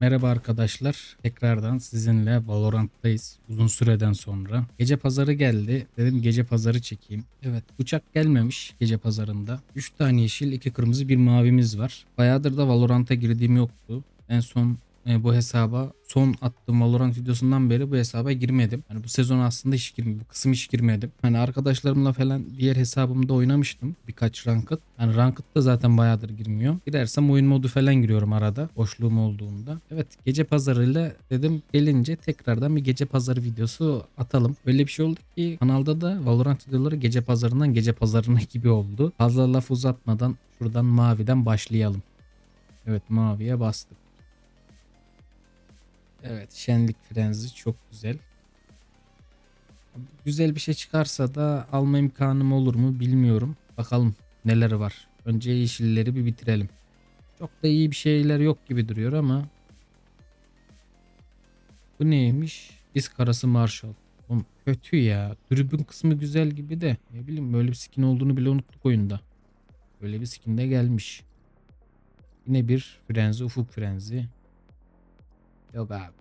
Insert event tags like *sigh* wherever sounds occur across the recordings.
Merhaba arkadaşlar. Tekrardan sizinle Valorant'tayız. Uzun süreden sonra. Gece pazarı geldi. Dedim gece pazarı çekeyim. Evet uçak gelmemiş gece pazarında. 3 tane yeşil, 2 kırmızı, bir mavimiz var. Bayağıdır da Valorant'a girdiğim yoktu. En son e, bu hesaba son attığım Valorant videosundan beri bu hesaba girmedim. Hani bu sezon aslında hiç girmedim. Bu kısım hiç girmedim. Hani arkadaşlarımla falan diğer hesabımda oynamıştım. Birkaç ranked. Hani ranked da zaten bayağıdır girmiyor. Girersem oyun modu falan giriyorum arada. Boşluğum olduğunda. Evet gece pazarıyla dedim gelince tekrardan bir gece pazarı videosu atalım. Böyle bir şey oldu ki kanalda da Valorant videoları gece pazarından gece pazarına *laughs* gibi oldu. Fazla laf uzatmadan şuradan maviden başlayalım. Evet maviye bastık. Evet şenlik frenzi çok güzel. Güzel bir şey çıkarsa da alma imkanım olur mu bilmiyorum. Bakalım neler var. Önce yeşilleri bir bitirelim. Çok da iyi bir şeyler yok gibi duruyor ama. Bu neymiş? Disk karası Marshall. Oğlum kötü ya. Tribün kısmı güzel gibi de. Ne bileyim böyle bir skin olduğunu bile unuttuk oyunda. Böyle bir skin de gelmiş. Yine bir frenzi, ufuk frenzi. Yok abi.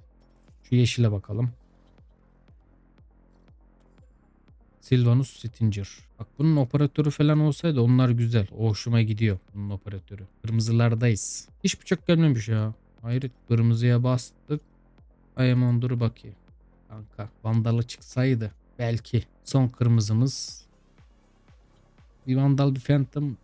Şu yeşile bakalım. Sylvanus Stinger. Bak bunun operatörü falan olsaydı onlar güzel. O hoşuma gidiyor bunun operatörü. Kırmızılardayız. Hiç bıçak gelmemiş ya. Hayır kırmızıya bastık. Ayamondur'u bakayım. Kanka vandalı çıksaydı belki. Son kırmızımız. Bir vandal bir phantom.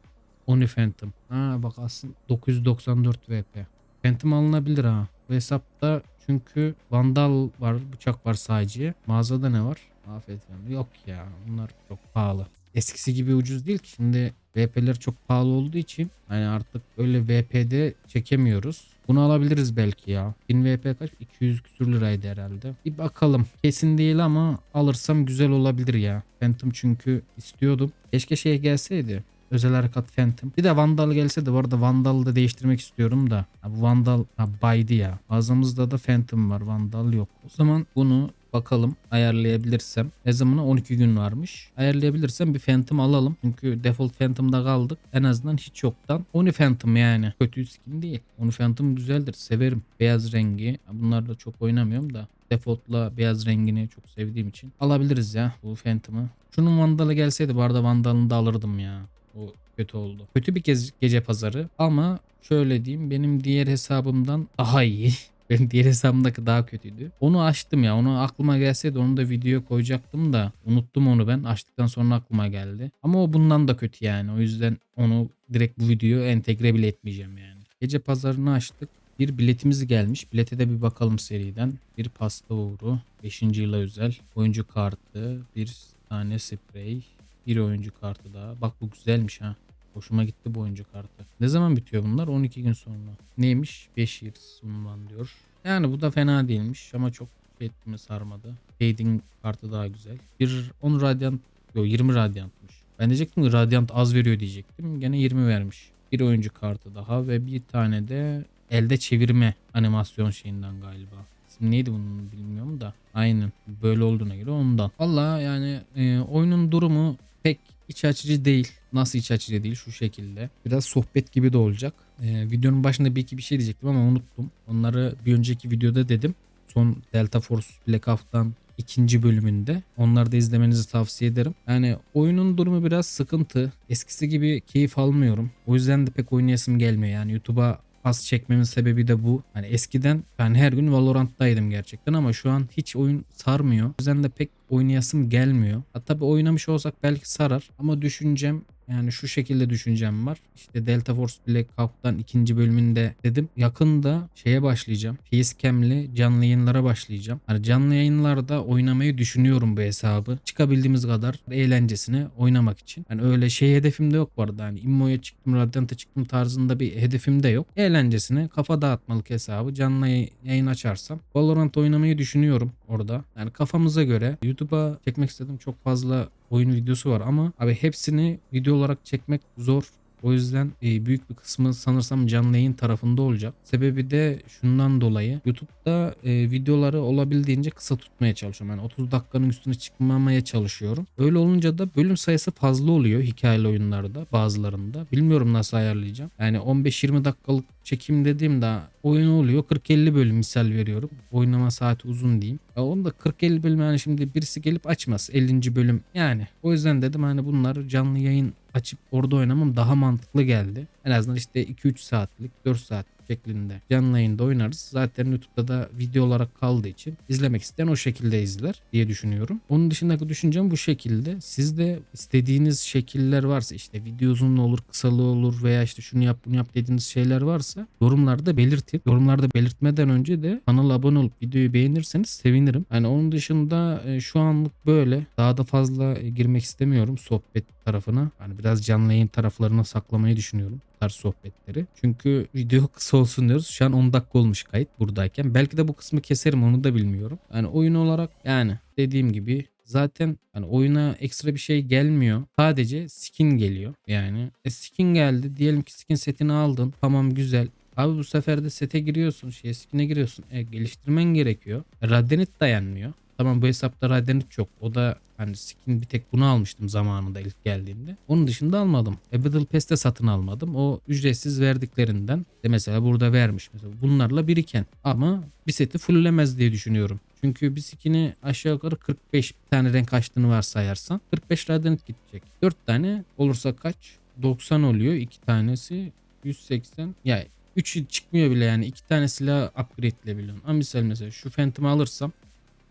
Oni phantom. Ha bak aslında 994 VP. Phantom alınabilir ha. Bu hesapta çünkü vandal var, bıçak var sadece. Mağazada ne var? Afiyet. Yok ya bunlar çok pahalı. Eskisi gibi ucuz değil ki. Şimdi VP'ler çok pahalı olduğu için hani artık öyle VP'de çekemiyoruz. Bunu alabiliriz belki ya. 1000 VP kaç? 200 küsür liraydı herhalde. Bir bakalım. Kesin değil ama alırsam güzel olabilir ya. Phantom çünkü istiyordum. Keşke şey gelseydi. Özel harekat Phantom. Bir de Vandal gelse de bu arada Vandal'ı da değiştirmek istiyorum da. Ha, bu Vandal ha, baydı ya. Ağzımızda da Phantom var. Vandal yok. O zaman bunu bakalım ayarlayabilirsem. Ne zamana 12 gün varmış. Ayarlayabilirsem bir Phantom alalım. Çünkü default Phantom'da kaldık. En azından hiç yoktan. Oni Phantom yani. Kötü skin değil. Oni Phantom güzeldir. Severim. Beyaz rengi. Bunlarla çok oynamıyorum da. Default'la beyaz rengini çok sevdiğim için. Alabiliriz ya bu Phantom'ı. Şunun Vandal'ı gelseydi bu arada Vandal'ını da alırdım ya. O kötü oldu. Kötü bir kez gece pazarı ama şöyle diyeyim benim diğer hesabımdan daha iyi. *laughs* Benim diğer hesabımdaki daha kötüydü. Onu açtım ya. Onu aklıma gelseydi onu da videoya koyacaktım da unuttum onu ben. Açtıktan sonra aklıma geldi. Ama o bundan da kötü yani. O yüzden onu direkt bu videoya entegre bile etmeyeceğim yani. Gece pazarını açtık. Bir biletimiz gelmiş. Bilete de bir bakalım seriden. Bir pasta uğru. 5. yıla özel. Oyuncu kartı. Bir tane sprey. Bir oyuncu kartı daha. Bak bu güzelmiş ha. Hoşuma gitti bu oyuncu kartı. Ne zaman bitiyor bunlar? 12 gün sonra. Neymiş? 5 years sunman diyor. Yani bu da fena değilmiş ama çok şey ettiğimi sarmadı. Fading kartı daha güzel. Bir 10 radyant yok 20 radyantmış. Ben diyecektim ki radyant az veriyor diyecektim. Gene 20 vermiş. Bir oyuncu kartı daha ve bir tane de elde çevirme animasyon şeyinden galiba. İsmi neydi bunun bilmiyorum da. Aynen böyle olduğuna göre ondan. Valla yani e, oyunun durumu pek iç açıcı değil. Nasıl iç açıcı değil şu şekilde. Biraz sohbet gibi de olacak. Ee, videonun başında bir iki bir şey diyecektim ama unuttum. Onları bir önceki videoda dedim. Son Delta Force Black Ops'tan ikinci bölümünde. Onları da izlemenizi tavsiye ederim. Yani oyunun durumu biraz sıkıntı. Eskisi gibi keyif almıyorum. O yüzden de pek oynayasım gelmiyor. Yani YouTube'a az çekmemin sebebi de bu. Hani eskiden ben her gün Valorant'taydım gerçekten ama şu an hiç oyun sarmıyor. O yüzden de pek oynayasım gelmiyor. Hatta bir oynamış olsak belki sarar ama düşüncem yani şu şekilde düşüncem var. İşte Delta Force Black Ops'tan ikinci bölümünde dedim. Yakında şeye başlayacağım. Facecam'li canlı yayınlara başlayacağım. Hani canlı yayınlarda oynamayı düşünüyorum bu hesabı. Çıkabildiğimiz kadar eğlencesine oynamak için. Hani öyle şey hedefim de yok bu arada. Hani Immo'ya çıktım, Radiant'a çıktım tarzında bir hedefim de yok. Eğlencesine kafa dağıtmalık hesabı canlı yayın açarsam Valorant oynamayı düşünüyorum orada. Yani kafamıza göre YouTube'a çekmek istedim çok fazla oyun videosu var ama abi hepsini video olarak çekmek zor. O yüzden e, büyük bir kısmı sanırsam canlı yayın tarafında olacak. Sebebi de şundan dolayı YouTube'da e, videoları olabildiğince kısa tutmaya çalışıyorum. Yani 30 dakikanın üstüne çıkmamaya çalışıyorum. Öyle olunca da bölüm sayısı fazla oluyor hikayeli oyunlarda bazılarında. Bilmiyorum nasıl ayarlayacağım. Yani 15-20 dakikalık çekim dediğimde oyun oluyor 40-50 bölüm misal veriyorum. Oynama saati uzun diyeyim. Ya onu da 40-50 bölüm yani şimdi birisi gelip açmaz 50. bölüm. Yani o yüzden dedim hani bunlar canlı yayın açıp orada oynamam daha mantıklı geldi. En azından işte 2-3 saatlik 4 saat şeklinde canlı yayında oynarız. Zaten YouTube'da da video olarak kaldığı için izlemek isteyen o şekilde izler diye düşünüyorum. Onun dışındaki düşüncem bu şekilde. Siz de istediğiniz şekiller varsa işte video uzun olur, kısalığı olur veya işte şunu yap bunu yap dediğiniz şeyler varsa yorumlarda belirtin. Yorumlarda belirtmeden önce de kanala abone olup videoyu beğenirseniz sevinirim. Yani onun dışında e, şu anlık böyle. Daha da fazla e, girmek istemiyorum sohbet tarafına. Hani biraz canlı yayın taraflarına saklamayı düşünüyorum tarz sohbetleri. Çünkü video kısa olsun diyoruz. Şu an 10 dakika olmuş kayıt buradayken. Belki de bu kısmı keserim onu da bilmiyorum. Yani oyun olarak yani dediğim gibi zaten hani oyuna ekstra bir şey gelmiyor. Sadece skin geliyor. Yani e, skin geldi. Diyelim ki skin setini aldın. Tamam güzel. Abi bu sefer de sete giriyorsun. Şeye skin'e giriyorsun. E, geliştirmen gerekiyor. Radyanit dayanmıyor. Tamam bu hesapta Radyanit çok. O da hani skin bir tek bunu almıştım zamanında ilk geldiğinde. Onun dışında almadım. E Battle Pass'te satın almadım. O ücretsiz verdiklerinden de mesela burada vermiş. Mesela bunlarla biriken ama bir seti fulllemez diye düşünüyorum. Çünkü bir skin'i aşağı yukarı 45 bir tane renk açtığını varsayarsan 45 Radyanit gidecek. 4 tane olursa kaç? 90 oluyor. 2 tanesi 180. Ya 3 çıkmıyor bile yani. 2 tane silah upgrade'leyebiliyorsun. Ama misal mesela şu Phantom'ı alırsam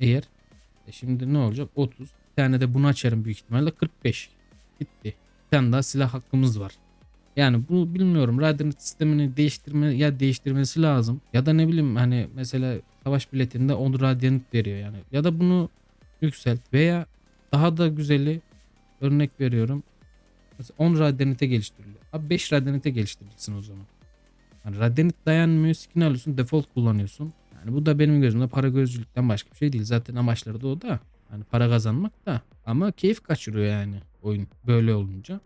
eğer e şimdi ne olacak? 30. Bir tane de bunu açarım büyük ihtimalle 45. Gitti. Bir tane daha silah hakkımız var. Yani bunu bilmiyorum. Radyanit sistemini değiştirme ya değiştirmesi lazım. Ya da ne bileyim hani mesela savaş biletinde 10 radyanit veriyor yani. Ya da bunu yükselt veya daha da güzeli örnek veriyorum. Mesela 10 radyanite geliştiriliyor. Abi 5 radyanite geliştirirsin o zaman. Yani radyanit dayanmıyor. Skin alıyorsun. Default kullanıyorsun. Yani bu da benim gözümde para gözcülükten başka bir şey değil. Zaten amaçları da o da. Hani para kazanmak da. Ama keyif kaçırıyor yani oyun böyle olunca.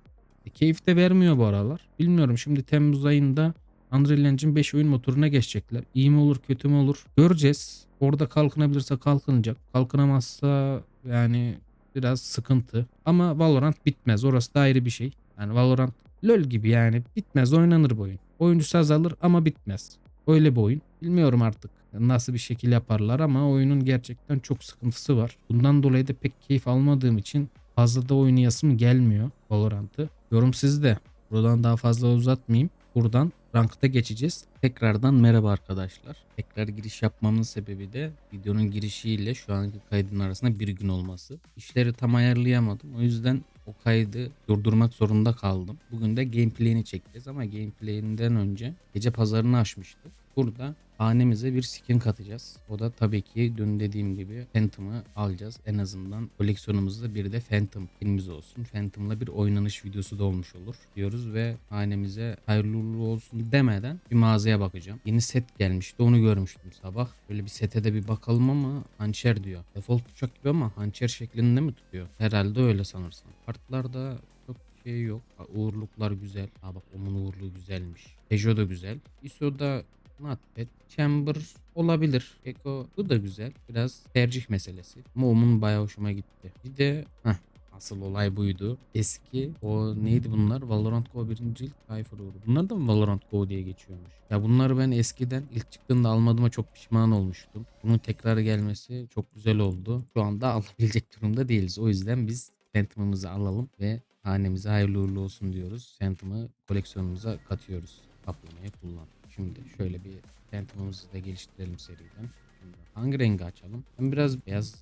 E, keyif de vermiyor bu aralar. Bilmiyorum şimdi Temmuz ayında Unreal Engine 5 oyun motoruna geçecekler. İyi mi olur kötü mü olur göreceğiz. Orada kalkınabilirse kalkınacak. Kalkınamazsa yani biraz sıkıntı. Ama Valorant bitmez. Orası da ayrı bir şey. Yani Valorant LoL gibi yani bitmez oynanır bu oyun. Oyuncusu azalır ama bitmez. Öyle bir oyun. Bilmiyorum artık nasıl bir şekil yaparlar ama oyunun gerçekten çok sıkıntısı var. Bundan dolayı da pek keyif almadığım için fazla da oynayasım gelmiyor Valorant'ı. Yorum sizde. Buradan daha fazla uzatmayayım. Buradan rankta geçeceğiz. Tekrardan merhaba arkadaşlar. Tekrar giriş yapmamın sebebi de videonun girişiyle şu anki kaydın arasında bir gün olması. İşleri tam ayarlayamadım. O yüzden o kaydı durdurmak zorunda kaldım. Bugün de gameplay'ini çekeceğiz ama gameplay'inden önce gece pazarını açmıştık. Burada hanemize bir skin katacağız. O da tabii ki dün dediğim gibi Phantom'ı alacağız. En azından koleksiyonumuzda bir de Phantom skinimiz olsun. Phantom'la bir oynanış videosu da olmuş olur diyoruz ve hanemize hayırlı uğurlu olsun demeden bir mağazaya bakacağım. Yeni set gelmişti onu görmüştüm sabah. Böyle bir sete de bir bakalım ama hançer diyor. Default bıçak gibi ama hançer şeklinde mi tutuyor? Herhalde öyle sanırsam. Kartlarda çok şey yok. Ha, uğurluklar güzel. Aa bak onun uğurluğu güzelmiş. Peugeot da güzel. ISO'da Notepad, Chamber olabilir. Eko bu da güzel. Biraz tercih meselesi. Onun bayağı hoşuma gitti. Bir de heh, asıl olay buydu. Eski o neydi bunlar? Valorant Go 1. ilk Cypher uğru. Bunlar da mı Valorant Go diye geçiyormuş? Ya bunları ben eskiden ilk çıktığında almadığıma çok pişman olmuştum. Bunun tekrar gelmesi çok güzel oldu. Şu anda *laughs* alabilecek durumda değiliz. O yüzden biz Phantom'ımızı alalım ve hanemize hayırlı uğurlu olsun diyoruz. Phantom'ı koleksiyonumuza katıyoruz. Kaplamaya kullan. Şimdi şöyle bir Phantom'ımızı da geliştirelim seriden. Şimdi hangi rengi açalım? Ben biraz beyaz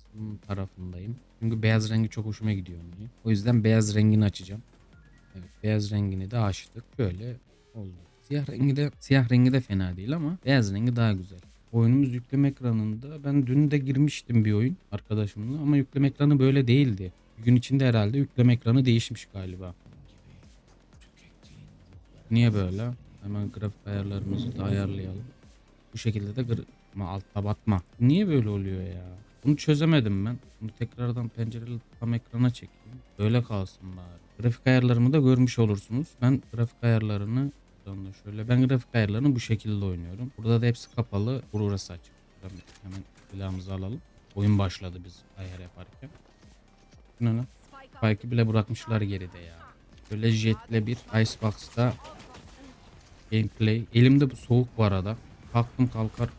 tarafındayım. Çünkü beyaz rengi çok hoşuma gidiyor. Benim. O yüzden beyaz rengini açacağım. Evet beyaz rengini de açtık. Şöyle oldu. Siyah rengi de siyah rengi de fena değil ama beyaz rengi daha güzel. Oyunumuz yükleme ekranında. Ben dün de girmiştim bir oyun arkadaşımla ama yükleme ekranı böyle değildi. Gün içinde herhalde yükleme ekranı değişmiş galiba. Niye böyle? Hemen grafik ayarlarımızı da ayarlayalım. Bu şekilde de ama altta batma. Niye böyle oluyor ya? Bunu çözemedim ben. Bunu tekrardan pencereli tam ekrana çekeyim. Böyle kalsın bari. Grafik ayarlarımı da görmüş olursunuz. Ben grafik ayarlarını da şöyle. Ben grafik ayarlarını bu şekilde oynuyorum. Burada da hepsi kapalı. Burası açık. Hemen silahımızı alalım. Oyun başladı biz ayar yaparken. Bu Ne lan? Spike'ı bile bırakmışlar geride ya. Böyle jetle bir Icebox'ta gameplay. Elimde bu soğuk bu arada. Kalktım kalkar.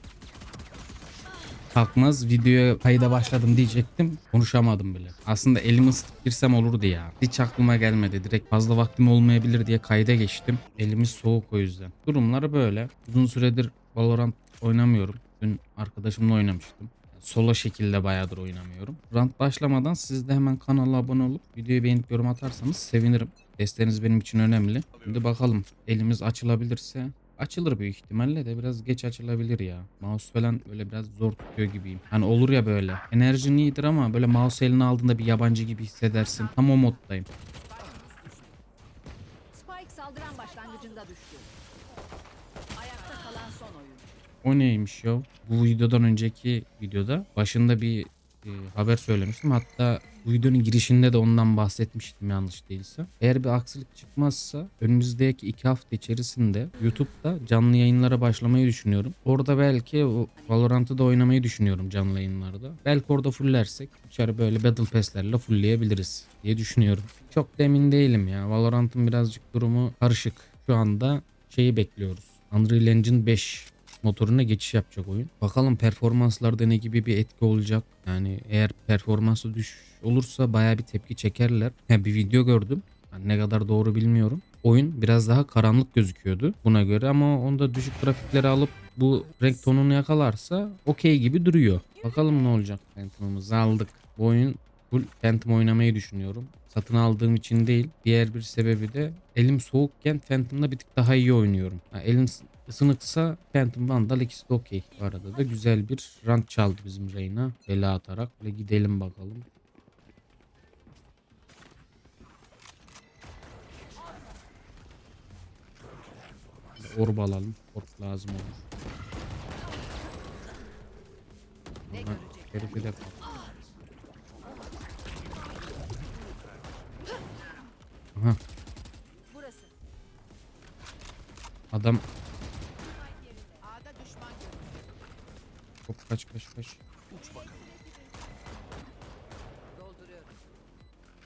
Kalkmaz videoya kayda başladım diyecektim. Konuşamadım bile. Aslında elimi ısıtıp girsem olurdu ya. Hiç aklıma gelmedi. Direkt fazla vaktim olmayabilir diye kayda geçtim. Elimiz soğuk o yüzden. Durumlar böyle. Uzun süredir Valorant oynamıyorum. Dün arkadaşımla oynamıştım. Solo şekilde bayağıdır oynamıyorum. Rant başlamadan siz de hemen kanala abone olup videoyu beğenip yorum atarsanız sevinirim. Desteğiniz benim için önemli. Şimdi bakalım elimiz açılabilirse açılır büyük ihtimalle de biraz geç açılabilir ya. Mouse falan böyle biraz zor tutuyor gibiyim. Hani olur ya böyle. Enerjin iyidir ama böyle mouse eline aldığında bir yabancı gibi hissedersin. Tam o moddayım. Spike saldıran başlangıcında düştü. Ayakta kalan son oyun. O neymiş ya? Bu videodan önceki videoda başında bir e, haber söylemiştim. Hatta bu videonun girişinde de ondan bahsetmiştim yanlış değilse. Eğer bir aksilik çıkmazsa önümüzdeki iki hafta içerisinde YouTube'da canlı yayınlara başlamayı düşünüyorum. Orada belki Valorant'ı da oynamayı düşünüyorum canlı yayınlarda. Belki orada fullersek içeri böyle Battle Pass'lerle fullleyebiliriz diye düşünüyorum. Çok da emin değilim ya. Valorant'ın birazcık durumu karışık. Şu anda şeyi bekliyoruz. Unreal Engine 5 motoruna geçiş yapacak oyun. Bakalım performanslarda ne gibi bir etki olacak. Yani eğer performansı düş olursa baya bir tepki çekerler. Ha, *laughs* bir video gördüm. Yani ne kadar doğru bilmiyorum. Oyun biraz daha karanlık gözüküyordu buna göre ama onda düşük grafikleri alıp bu renk tonunu yakalarsa okey gibi duruyor. Bakalım ne olacak. Phantom'ımızı aldık. Bu oyun full Phantom oynamayı düşünüyorum. Satın aldığım için değil. Diğer bir sebebi de elim soğukken Phantom'da bir tık daha iyi oynuyorum. Ha, elim ısınıksa Phantom Vandal ikisi de okey. Bu arada da güzel bir rant çaldı bizim Reyna. Bela atarak. Ve gidelim bakalım. Orb alalım. Orb lazım olur. Ama de. Aha adam kaç kaç kaç.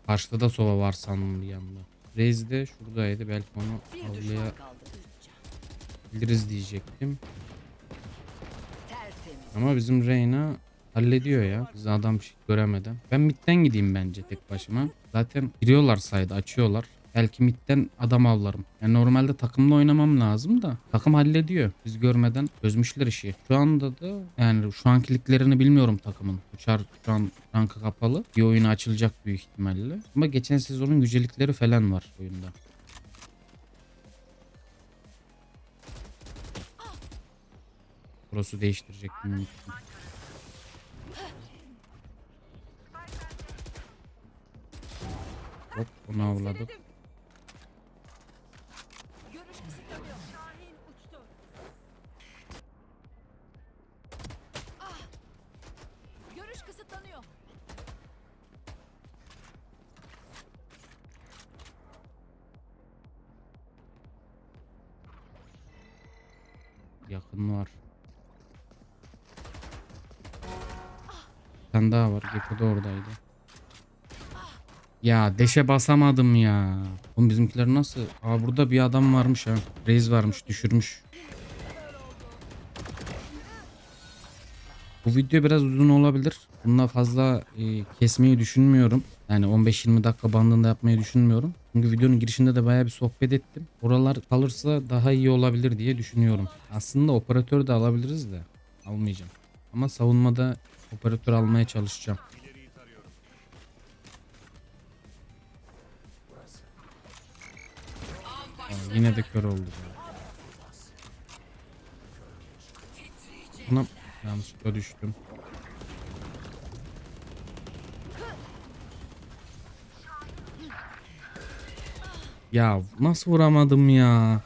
Karşıda da sova var sandım bir yanda. Reis de şuradaydı belki onu avlayabiliriz diyecektim. Ama bizim Reyna hallediyor ya. Biz adam bir şey göremeden. Ben midden gideyim bence tek başıma. Zaten giriyorlar sayda açıyorlar. Belki midden adam avlarım. Yani normalde takımla oynamam lazım da takım hallediyor. Biz görmeden çözmüşler işi. Şu anda da yani şu ankiliklerini bilmiyorum takımın. Uçar şu an ranka kapalı. Bir oyunu açılacak büyük ihtimalle. Ama geçen sezonun yücelikleri falan var oyunda. Burası değiştirecektim. unuttum. Hop onu avladık. Tane daha var. Gecko da oradaydı. Ya deşe basamadım ya. Oğlum bizimkiler nasıl? Aa burada bir adam varmış ha. Reis varmış düşürmüş. Bu video biraz uzun olabilir. Bununla fazla e, kesmeyi düşünmüyorum. Yani 15-20 dakika bandında yapmayı düşünmüyorum. Çünkü videonun girişinde de bayağı bir sohbet ettim. Oralar kalırsa daha iyi olabilir diye düşünüyorum. Aslında operatör de alabiliriz de almayacağım. Ama savunmada operatör almaya çalışacağım. Aa, yine de kör oldu. Buna yanlışlıkla düştüm. Ya nasıl vuramadım ya?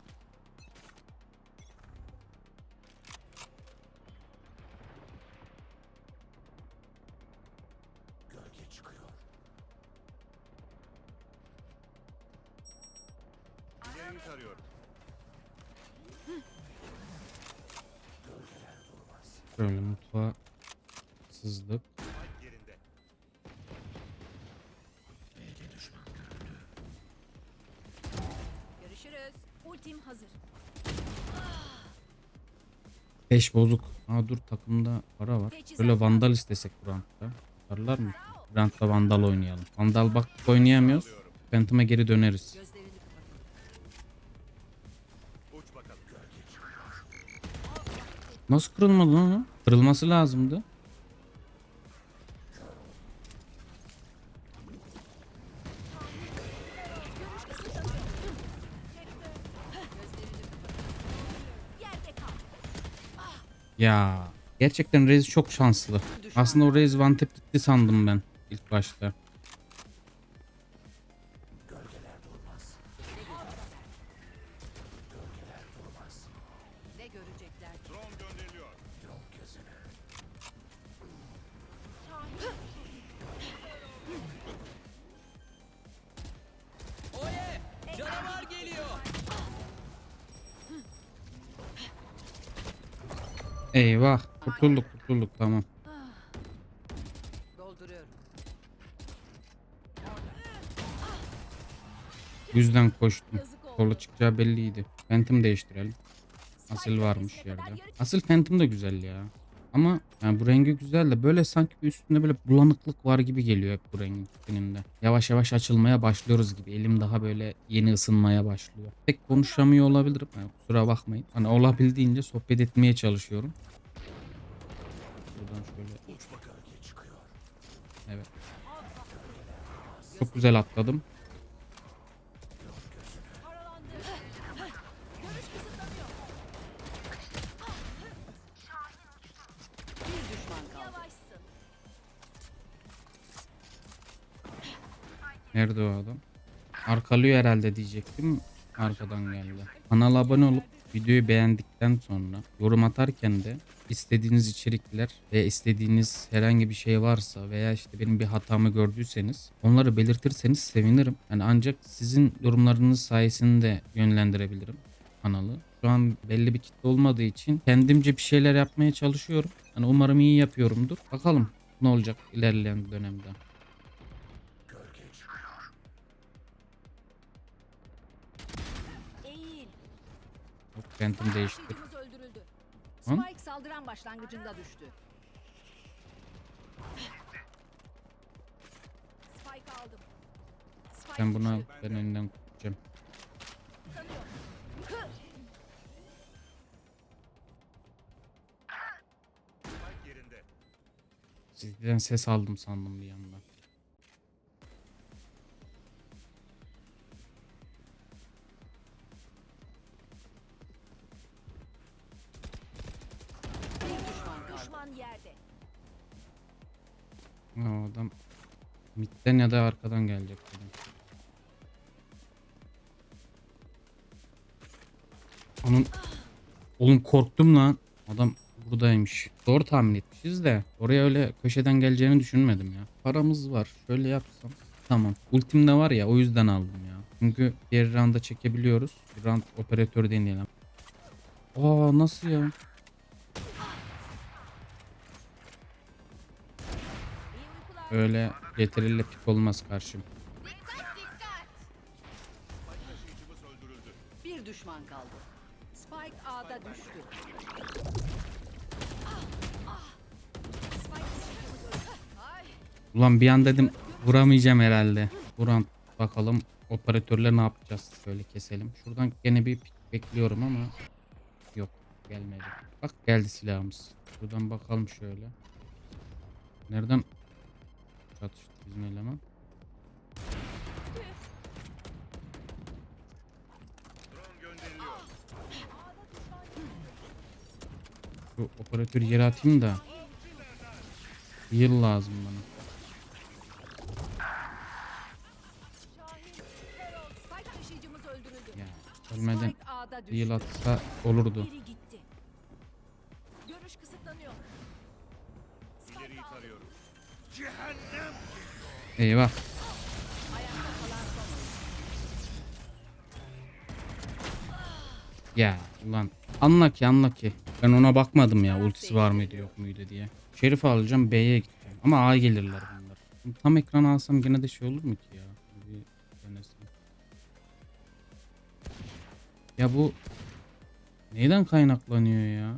Şöyle mutfağa sızdık. 'Görüşürüz. Ultim hazır. 5 bozuk. Aa dur takımda para var. Böyle vandal istesek bu roundda. Varlar mı? Roundda vandal oynayalım. Vandal baktık oynayamıyoruz. Phantom'a geri döneriz. Nasıl kırılmadı lan o? Kırılması lazımdı. Ya gerçekten Rez çok şanslı. Aslında o Rez tap gitti sandım ben ilk başta. Eyvah kurtulduk kurtulduk tamam. Yüzden koştum. Solu çıkacağı belliydi. Phantom değiştirelim. Asil varmış yerde. Asil Phantom da güzel ya. Ama yani bu rengi güzel de böyle sanki üstünde böyle bulanıklık var gibi geliyor hep bu rengin tipinde. Yavaş yavaş açılmaya başlıyoruz gibi. Elim daha böyle yeni ısınmaya başlıyor. Pek konuşamıyor olabilirim. Yani kusura bakmayın. Hani olabildiğince sohbet etmeye çalışıyorum. Buradan şöyle. Evet. Çok güzel atladım. Nerede o adam? Arkalıyor herhalde diyecektim. Arkadan geldi. Kanala abone olup videoyu beğendikten sonra yorum atarken de istediğiniz içerikler ve istediğiniz herhangi bir şey varsa veya işte benim bir hatamı gördüyseniz onları belirtirseniz sevinirim. Yani ancak sizin yorumlarınız sayesinde yönlendirebilirim kanalı. Şu an belli bir kitle olmadığı için kendimce bir şeyler yapmaya çalışıyorum. Yani umarım iyi yapıyorumdur. Bakalım ne olacak ilerleyen dönemde. Phantom değiştir. Hı? Spike saldıran başlangıcında düştü. Spike aldım. Spike Sen bunu al. düştü. Ben. Tanıyorum. Spike yerinde. Sizden ses aldım sandım bir yandan. Midden ya da arkadan gelecek. Onun Oğlum korktum lan. Adam buradaymış. Doğru tahmin etmişiz de oraya öyle köşeden geleceğini düşünmedim ya. Paramız var. Şöyle yapsam. Tamam. Ultim de var ya o yüzden aldım ya. Çünkü diğer round'a çekebiliyoruz. Bir round operatör deneyelim. Aa nasıl ya? Öyle yeterli pik olmaz karşım. Bir düşman kaldı. Spike A'da düştü. Ulan bir an dedim vuramayacağım herhalde. Vuran bakalım operatörle ne yapacağız? Şöyle keselim. Şuradan gene bir pik bekliyorum ama yok gelmedi. Bak geldi silahımız. Şuradan bakalım şöyle. Nereden çatıştı bizim eleman? Drone gönderiliyor. Şu operatörü yere atayım da. Yıl lazım bana. Ölmeden yıl atsa olurdu. Eyvah. Ya ulan anla ki anla ki. Ben ona bakmadım ya ultisi var mıydı yok muydu diye. Şerif alacağım B'ye gideceğim. Ama A gelirler bunlar. Tam ekran alsam gene de şey olur mu ki ya? Ya bu neyden kaynaklanıyor ya?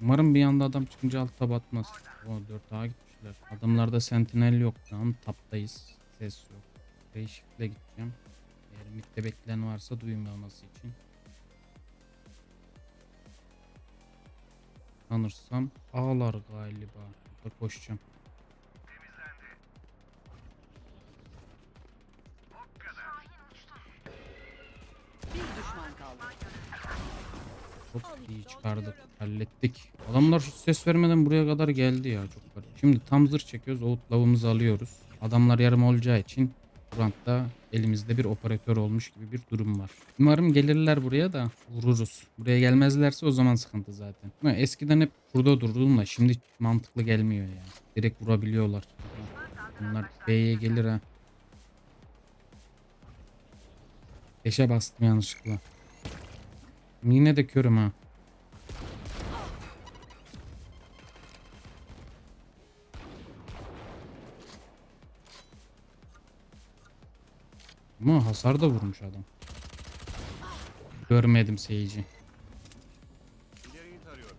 Umarım bir anda adam çıkınca alta batmaz. O 4A gitmişler. Adamlarda sentinel yok. An taptayız. Ses yok. Değişikle gideceğim. Eğer midde bekleyen varsa duymaması için. Sanırsam ağlar galiba. Burada koşacağım. Çıkardık. Hallettik. Adamlar hiç ses vermeden buraya kadar geldi ya. Çok garip. Şimdi tam zırh çekiyoruz. Oğut lavımızı alıyoruz. Adamlar yarım olacağı için Kurant'ta elimizde bir operatör olmuş gibi bir durum var. Umarım gelirler buraya da vururuz. Buraya gelmezlerse o zaman sıkıntı zaten. Ama eskiden hep burada durdum da şimdi mantıklı gelmiyor ya. Direkt vurabiliyorlar. Bunlar B'ye gelir ha. 5'e bastım yanlışlıkla. Yine de körüm ha. Ama hasar da vurmuş adam. Görmedim tarıyorum.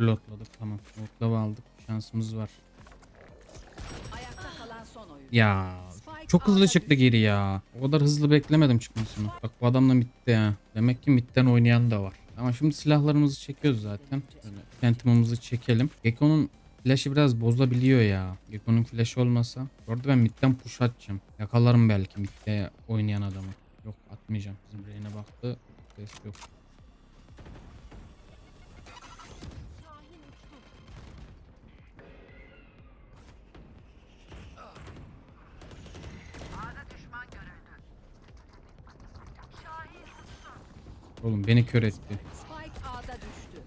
Lotladık tamam. Lotlava aldık. Şansımız var. Ayakta kalan son oyun. Ya çok hızlı çıktı geri ya. O kadar hızlı beklemedim çıkmasını. Bak bu adam da midde ya. Demek ki midden oynayan da var. Ama şimdi silahlarımızı çekiyoruz zaten. Böyle çekelim. Gekko'nun flash'ı biraz bozabiliyor ya. Gekko'nun flash'ı olmasa. Bu arada ben midden push atacağım. Yakalarım belki midde oynayan adamı. Yok atmayacağım. Bizim Reyna baktı. Ses yok. Oğlum beni kör etti. Spike A'da düştü.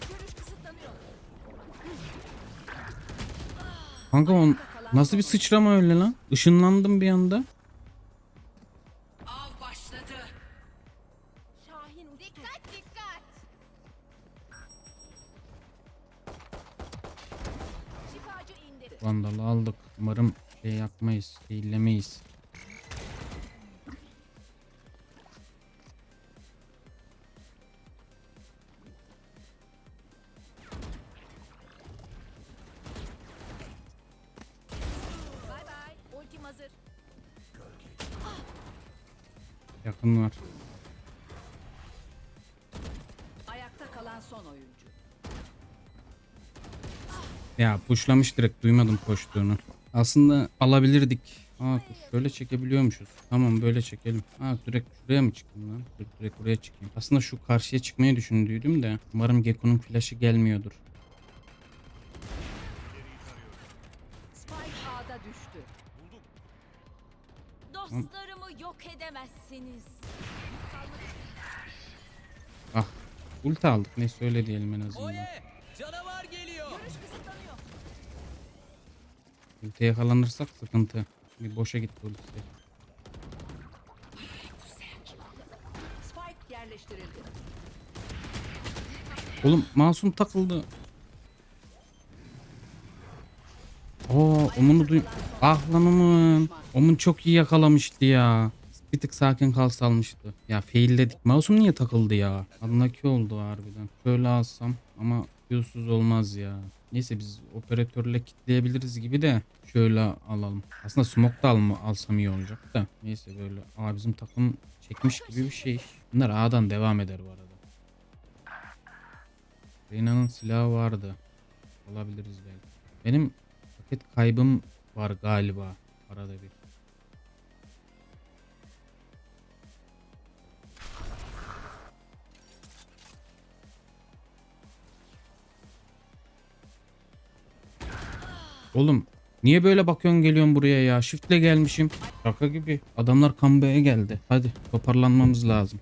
Görüş kısıtlanıyor. Kanka on nasıl bir sıçrama öyle lan? Işınlandım bir anda. Ya pushlamış direkt duymadım koştuğunu. Aslında alabilirdik. Aa dur şöyle çekebiliyormuşuz. Tamam böyle çekelim. Aa direkt şuraya mı çıktım lan? Dur direkt buraya çıkayım. Aslında şu karşıya çıkmayı düşündüydüm de. Umarım Gekko'nun flash'ı gelmiyordur. Spike A'da düştü. Dostlarımı yok edemezsiniz. Ulti aldık. Neyse öyle diyelim en azından. Oye! Canavar geliyor. Ultiye yakalanırsak sıkıntı. Bir boşa gitti ultisi. Spike yerleştirildi. Oğlum masum takıldı. Oo, omunu duy... Ah lan omun. Omun çok iyi yakalamıştı ya. Bir tık sakin kalsa almıştı. Ya failledik. Masum niye takıldı ya? Anlaki oldu harbiden. Şöyle alsam ama Q'suz olmaz ya. Neyse biz operatörle kitleyebiliriz gibi de şöyle alalım. Aslında smoke da alma, alsam iyi olacak da. Neyse böyle. Aa bizim takım çekmiş gibi bir şey. Bunlar A'dan devam eder bu arada. Reyna'nın silahı vardı. Olabiliriz belki. Benim paket kaybım var galiba arada bir. Oğlum Niye böyle bakıyorsun geliyorsun buraya ya? Shift'le gelmişim. Şaka gibi. Adamlar comeback'e geldi. Hadi toparlanmamız lazım.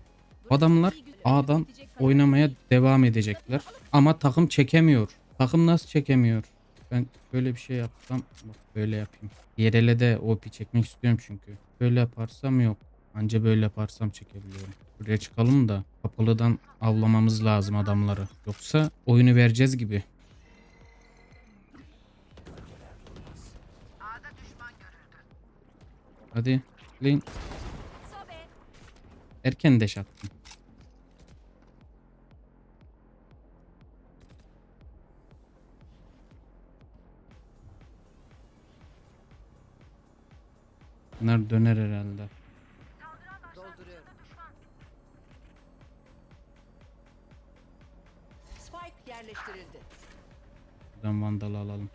Adamlar A'dan oynamaya devam edecekler. Ama takım çekemiyor. Takım nasıl çekemiyor? Ben böyle bir şey yapsam bak böyle yapayım. Diğer ele de OP çekmek istiyorum çünkü. Böyle yaparsam yok. Anca böyle yaparsam çekebiliyorum. Buraya çıkalım da kapalıdan avlamamız lazım adamları. Yoksa oyunu vereceğiz gibi. Hadi. Lane. Erken deş attım. Bunlar döner herhalde. Spike yerleştirildi. Buradan vandalı alalım.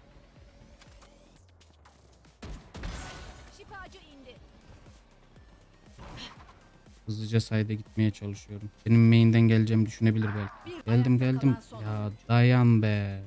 Hızlıca sayda gitmeye çalışıyorum. Benim main'den geleceğimi düşünebilir belki. Geldim geldim. Ya dayan be.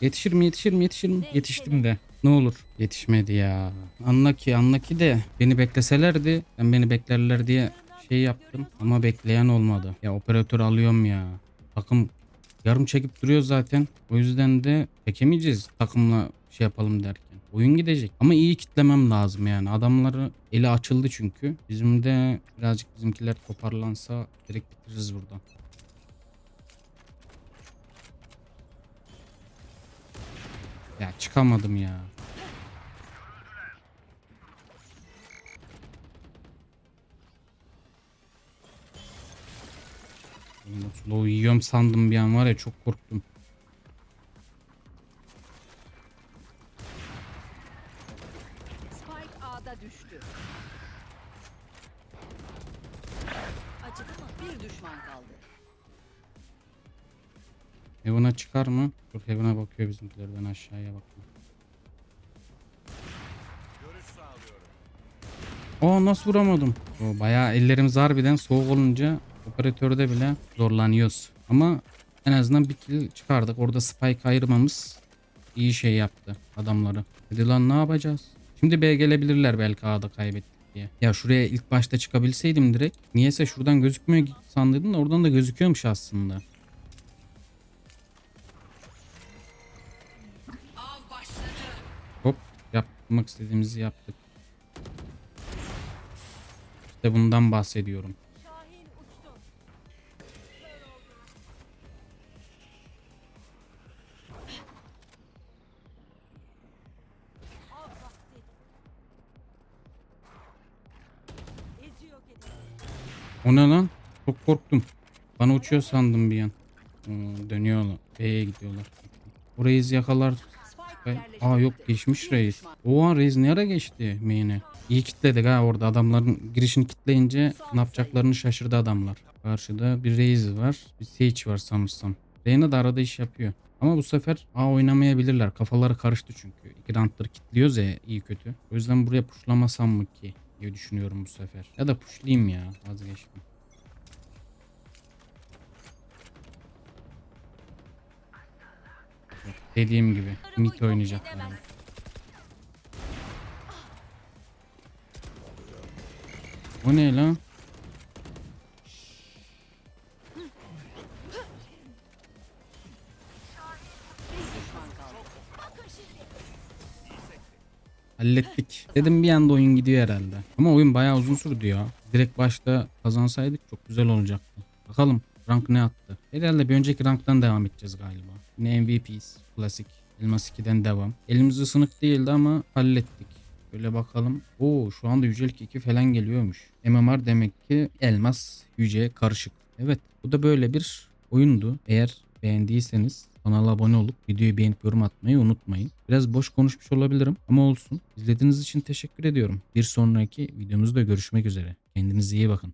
Yetişir mi yetişir mi yetişir mi? Yetiştim de. Ne olur. Yetişmedi ya. Anla ki anla ki de beni bekleselerdi ben beni beklerler diye şey yaptım ama bekleyen olmadı. Ya operatör alıyorum ya. Takım yarım çekip duruyor zaten. O yüzden de çekemeyeceğiz takımla şey yapalım derken. Oyun gidecek. Ama iyi kitlemem lazım yani. Adamları eli açıldı çünkü. Bizim de birazcık bizimkiler toparlansa direkt bitiririz buradan. Ya çıkamadım ya. Slow yiyorum sandım bir an var ya çok korktum. Spike A'da düştü. Acıdı mı? Bir düşman kaldı. Heaven'a çıkar mı? Dur Heaven'a bakıyor bizimkiler ben aşağıya sağlıyorum. Aa nasıl vuramadım? O bayağı ellerimiz harbiden soğuk olunca operatörde bile zorlanıyoruz. Ama en azından bir kill çıkardık. Orada spike ayırmamız iyi şey yaptı adamları. Hadi lan ne yapacağız? Şimdi B gelebilirler belki A'da kaybettik diye. Ya şuraya ilk başta çıkabilseydim direkt. Niyeyse şuradan gözükmüyor sandıydım da oradan da gözüküyormuş aslında. Hop yapmak istediğimizi yaptık. İşte bundan bahsediyorum. O ne lan? Çok korktum. Bana uçuyor sandım bir an. Oo, dönüyorlar. B'ye gidiyorlar. O reis yakalar. Aa yok geçmiş reis. Oha reis ne ara geçti main'e? İyi kitledik ha orada adamların girişini kitleyince ne yapacaklarını şaşırdı adamlar. Karşıda bir reis var. Bir Sage var sanırsam. Reyna da arada iş yapıyor. Ama bu sefer A oynamayabilirler. Kafaları karıştı çünkü. İki roundları kilitliyoruz ya iyi kötü. O yüzden buraya pushlamasam mı ki diye düşünüyorum bu sefer. Ya da pushlayayım ya vazgeçtim. Yok, Dediğim gibi yok oynayacaklar. edemez. O ne lan? Hallettik. Dedim bir anda oyun gidiyor herhalde. Ama oyun bayağı uzun sürdü ya. Direkt başta kazansaydık çok güzel olacaktı. Bakalım rank ne attı. Herhalde bir önceki ranktan devam edeceğiz galiba. Yine MVP'yiz. Klasik. Elmas 2'den devam. Elimiz ısınık değildi ama hallettik. Böyle bakalım. Oo şu anda yücelik 2 falan geliyormuş. MMR demek ki elmas yüce karışık. Evet bu da böyle bir oyundu. Eğer beğendiyseniz kanala abone olup videoyu beğenip yorum atmayı unutmayın. Biraz boş konuşmuş olabilirim ama olsun. İzlediğiniz için teşekkür ediyorum. Bir sonraki videomuzda görüşmek üzere. Kendinize iyi bakın.